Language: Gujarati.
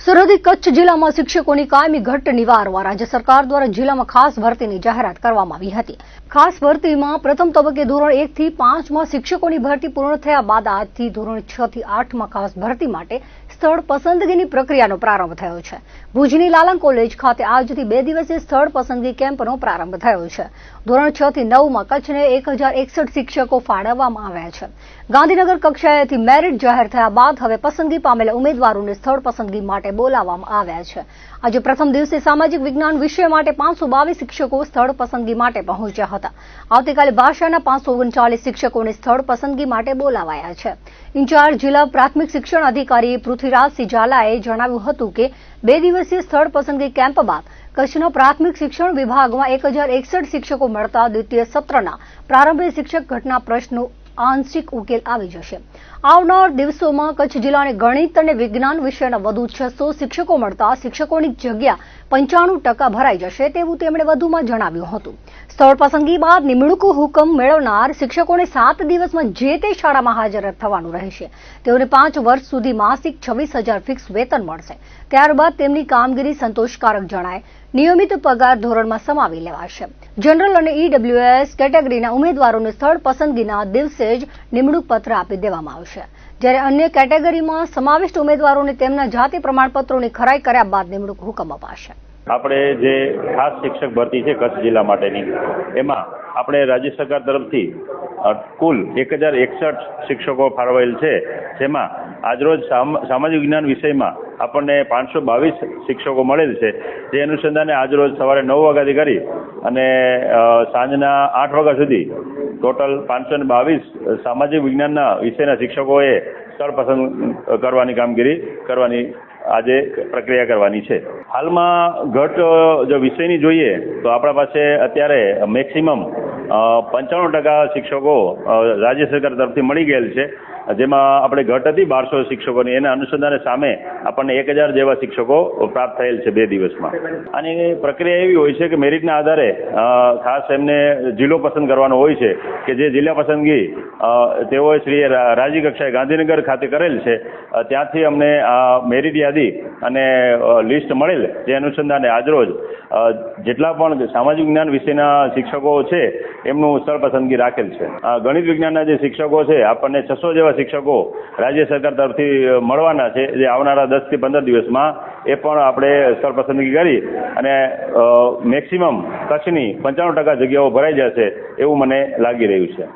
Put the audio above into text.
સરહદી કચ્છ જિલ્લામાં શિક્ષકોની કાયમી ઘટ નિવારવા રાજ્ય સરકાર દ્વારા જિલ્લામાં ખાસ ભરતીની જાહેરાત કરવામાં આવી હતી. ખાસ ભરતીમાં પ્રથમ તબક્કે ધોરણ એક થી પાંચમાં શિક્ષકોની ભરતી પૂર્ણ થયા બાદ આજથી ધોરણ છ થી આઠમાં ખાસ ભરતી માટે સ્થળ પસંદગીની પ્રક્રિયાનો પ્રારંભ થયો છે. ભુજની લાલન કોલેજ ખાતે આજથી બે દિવસીય સ્થળ પસંદગી કેમ્પનો પ્રારંભ થયો છે. ધોરણ છ થી નવમાં કચ્છને એક શિક્ષકો ફાળવવામાં આવ્યા છે. ગાંધીનગર કક્ષાએથી મેરિટ જાહેર થયા બાદ હવે પસંદગી પામેલા ઉમેદવારોને સ્થળ પસંદગી માટે બોલાવવામાં આવ્યા છે. આજે પ્રથમ દિવસે સામાજિક વિજ્ઞાન વિષય માટે પાંચસો બાવીસ શિક્ષકો સ્થળ પસંદગી માટે પહોંચ્યા હતા. આવતીકાલે ભાષાના પાંચસો ઓગણચાલીસ શિક્ષકોને સ્થળ પસંદગી માટે બોલાવાયા છે. ઇન્ચાર્જ જિલ્લા પ્રાથમિક શિક્ષણ અધિકારી પૃથ્વીરાજસિંહ ઝાલાએ જણાવ્યું હતું કે બે દિવસીય સ્થળ પસંદગી કેમ્પ બાદ કચ્છના પ્રાથમિક શિક્ષણ વિભાગમાં એક શિક્ષકો મળતા દ્વિતીય સત્રના પ્રારંભે શિક્ષક ઘટના પ્રશ્નો આંશિક ઉકેલ આવી જશે. આવનાર દિવસોમાં કચ્છ જિલ્લાને ગણિત અને વિજ્ઞાન વિષયના વધુ છસો શિક્ષકો મળતા શિક્ષકોની જગ્યા પંચાણું ટકા ભરાઈ જશે તેવું તેમણે વધુમાં જણાવ્યું હતું. સ્થળ પસંદગી બાદ નિમણૂક હુકમ મેળવનાર શિક્ષકોને સાત દિવસમાં જે તે શાળામાં હાજર થવાનું રહેશે. તેઓને પાંચ વર્ષ સુધી માસિક છવ્વીસ હજાર ફિક્સ વેતન મળશે. ત્યારબાદ તેમની કામગીરી સંતોષકારક જણાય. નિયમિત પગાર ધોરણમાં સમાવી લેવાશે. જનરલ અને ઈડબ્લ્યુએસ કેટેગરીના ઉમેદવારોને સ્થળ પસંદગીના દિવસે જ નિમણૂક પત્ર આપી દેવામાં આવશે. જ્યારે અન્ય કેટેગરીમાં સમાવિષ્ટ ઉમેદવારોને તેમના જાતિ પ્રમાણપત્રોની ખરાઈ કર્યા બાદ નિમણૂક હુકમ અપાશે. આપણે જે ખાસ શિક્ષક ભરતી છે કચ્છ જિલ્લા માટેની, એમાં આપણે રાજ્ય સરકાર તરફથી કુલ એક હજાર એકસઠ શિક્ષકો ફાળવાયેલ છે, જેમાં આજરોજ સામ- સામાજિક વિજ્ઞાન વિષયમાં આપણને પાંચસો બાવીસ શિક્ષકો મળેલ છે. જે અનુસંધાને આજરોજ સવારે નવ વાગ્યાથી કરી અને સાંજના આઠ વાગ્યા સુધી ટોટલ પાંચસો ને બાવીસ સામાજિક વિજ્ઞાનના વિષયના શિક્ષકોએ સ્થળ પસંદ કરવાની કામગીરી કરવાની, આજે પ્રક્રિયા કરવાની છે. હાલમાં ઘટ જો વિષયની જોઈએ, તો આપણા પાસે અત્યારે મેક્સિમમ પંચાણું ટકા શિક્ષકો રાજ્ય સરકાર તરફથી મળી ગયેલ છે. જેમાં આપણે ઘટ હતી બારસો શિક્ષકોની, એના અનુસંધાને સામે આપણને એક હજાર જેવા શિક્ષકો પ્રાપ્ત થયેલ છે બે દિવસમાં. અને પ્રક્રિયા એવી હોય છે કે મેરિટના આધારે ખાસ એમને જિલ્લો પસંદ કરવાનો હોય છે કે જે જિલ્લા પસંદગી તેઓએ શ્રી રા- રાજ્ય કક્ષાએ ગાંધીનગર ખાતે કરેલ છે ત્યાંથી અમને આ મેરિટ યાદી અને લિસ્ટ મળેલ જે અનુસંધાને આજરોજ જેટલા પણ સામાજિક વિજ્ઞાન વિષયના શિક્ષકો છે, એમનું સ્થળ પસંદગી રાખેલ છે. ગણિત વિજ્ઞાનના જે શિક્ષકો છે, આપણને છસો જેવા શિક્ષકો રાજ્ય સરકાર તરફથી મળવાના છે જે આવનારા દસથી પંદર દિવસમાં એ પણ આપણે સ્થળ પસંદગી કરી અને મેક્સિમમ કચ્છની પંચાણું ટકા જગ્યાઓ ભરાઈ જશે એવું મને લાગી રહ્યું છે.